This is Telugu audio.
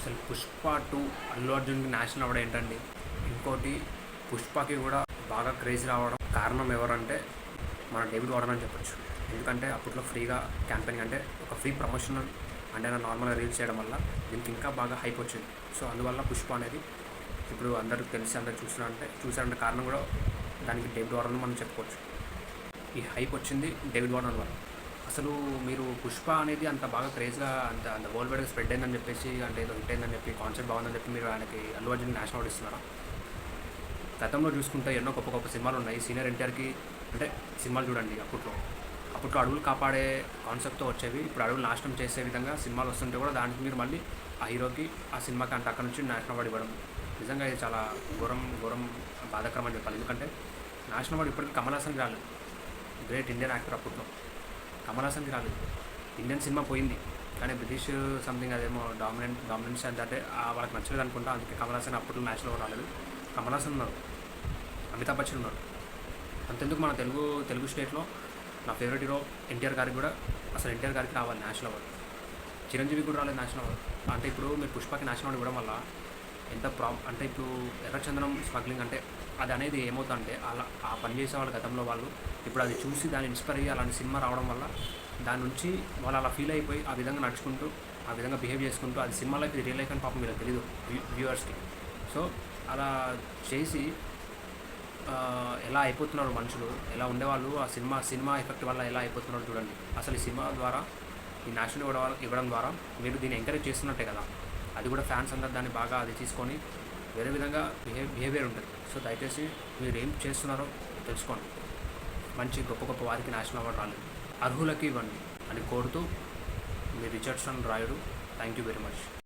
అసలు పుష్ప టూ అల్లు అర్జున్కి నేషనల్ అవ్వడం ఏంటండి? ఇంకోటి పుష్పకి కూడా బాగా క్రేజ్ రావడం కారణం ఎవరంటే మన డేవిడ్ వాడన్ అని చెప్పొచ్చు. ఎందుకంటే అప్పట్లో ఫ్రీగా క్యాంపెయిన్ అంటే ఒక ఫ్రీ ప్రమోషనల్ అంటే నా నార్మల్గా రీల్స్ చేయడం వల్ల దీనికి ఇంకా బాగా హైప్ వచ్చింది. సో అందువల్ల పుష్ప అనేది ఇప్పుడు అందరూ తెలిసి అందరు చూసినారంటే చూసారంటే కారణం కూడా దానికి డేవిడ్ వాడన్ మనం చెప్పుకోవచ్చు. ఈ హైప్ వచ్చింది డేవిడ్ వాడన్ వల్ల. అసలు మీరు పుష్ప అనేది అంత బాగా క్రేజ్గా అంత అంత వరల్డ్ వైడ్గా స్ప్రెడ్ అయిందని చెప్పేసి అంటే ఏదో హిట్ అయిందని చెప్పి కాన్సెప్ట్ బాగుందని చెప్పి మీరు ఆయనకి అల్లు అర్జున్ నేషనల్ అవార్డు ఇస్తున్నారా? గతంలో చూసుకుంటే ఎన్నో గొప్ప గొప్ప సినిమాలు ఉన్నాయి. సీనియర్ ఎన్టీఆర్కి అంటే సినిమాలు చూడండి అప్పట్లో. అప్పట్లో అడవులు కాపాడే కాన్సెప్ట్తో వచ్చేవి. ఇప్పుడు అడవులు నాశనం చేసే విధంగా సినిమాలు వస్తుంటే కూడా దానికి మీరు మళ్ళీ ఆ హీరోకి ఆ సినిమాకి అంటే అక్కడ నుంచి నేషనల్ అవార్డు ఇవ్వడం. నిజంగా ఇది చాలా ఘోరం ఘోరం బాధాకరం అని చెప్పాలి. ఎందుకంటే నేషనల్ అవార్డు ఇప్పటికీ కమల్ హాసన్ రాలేదు. గ్రేట్ ఇండియన్ యాక్టర్ అప్పట్లో. కమలాసన్కి రాలేదు ఇండియన్ సినిమా పోయింది. కానీ బ్రిటిష్ సంథింగ్ అదేమో డామినెంట్ డామినెన్స్ అంటే వాళ్ళకి నచ్చలేదు అనుకుంటా. అందుకే కమల్ హాసన్ అప్పట్లో నేషనల్ రాలేదు. కమల్ హాసన్ ఉన్నారు. అమితాబ్ బచ్చన్ ఉన్నారు. అంతెందుకు మన తెలుగు తెలుగు స్టేట్లో నా ఫేవరెట్ హీరో ఎన్టీఆర్ గారికి కూడా అసలు ఎన్టీఆర్ గారికి రావాలి నేషనల్ అవార్డు చిరంజీవి కూడా రాలేదు నేషనల్ అవార్డు అంటే ఇప్పుడు మీరు పుష్పకి నేషనల్ అవార్డు ఇవ్వడం వల్ల ఎంత ప్రా అంటే ఇప్పుడు ఎర్రచందనం స్మగ్లింగ్ అంటే అది అనేది ఏమవుతుందంటే అలా ఆ పని చేసే వాళ్ళ గతంలో వాళ్ళు ఇప్పుడు అది చూసి దాన్ని ఇన్స్పైర్ అయ్యి అలాంటి సినిమా రావడం వల్ల దాని నుంచి వాళ్ళు అలా ఫీల్ అయిపోయి ఆ విధంగా నడుచుకుంటూ ఆ విధంగా బిహేవ్ చేసుకుంటూ అది సినిమా లైఫ్ ఇది రియల్ లైఫ్ అని పాపం వీళ్ళకి తెలియదు వ్యూవర్స్కి సో అలా చేసి ఎలా అయిపోతున్నారు మనుషులు ఎలా ఉండేవాళ్ళు ఆ సినిమా సినిమా ఎఫెక్ట్ వల్ల ఎలా అయిపోతున్నారు చూడండి. అసలు ఈ సినిమా ద్వారా ఈ నేషనల్ ఇవ్వడం ఇవ్వడం ద్వారా మీరు దీన్ని ఎంకరేజ్ చేస్తున్నట్టే కదా. అది కూడా ఫ్యాన్స్ అందరు దాన్ని బాగా అది తీసుకొని వేరే విధంగా బిహేవ్ బిహేవియర్ ఉంటుంది. సో దయచేసి మీరు ఏం చేస్తున్నారో తెలుసుకోండి. మంచి గొప్ప గొప్ప వారికి నేషనల్ అవార్డు రాలేదు. అర్హులకి ఇవ్వండి అని కోరుతూ మీ Richardson Rayudu thank you very much.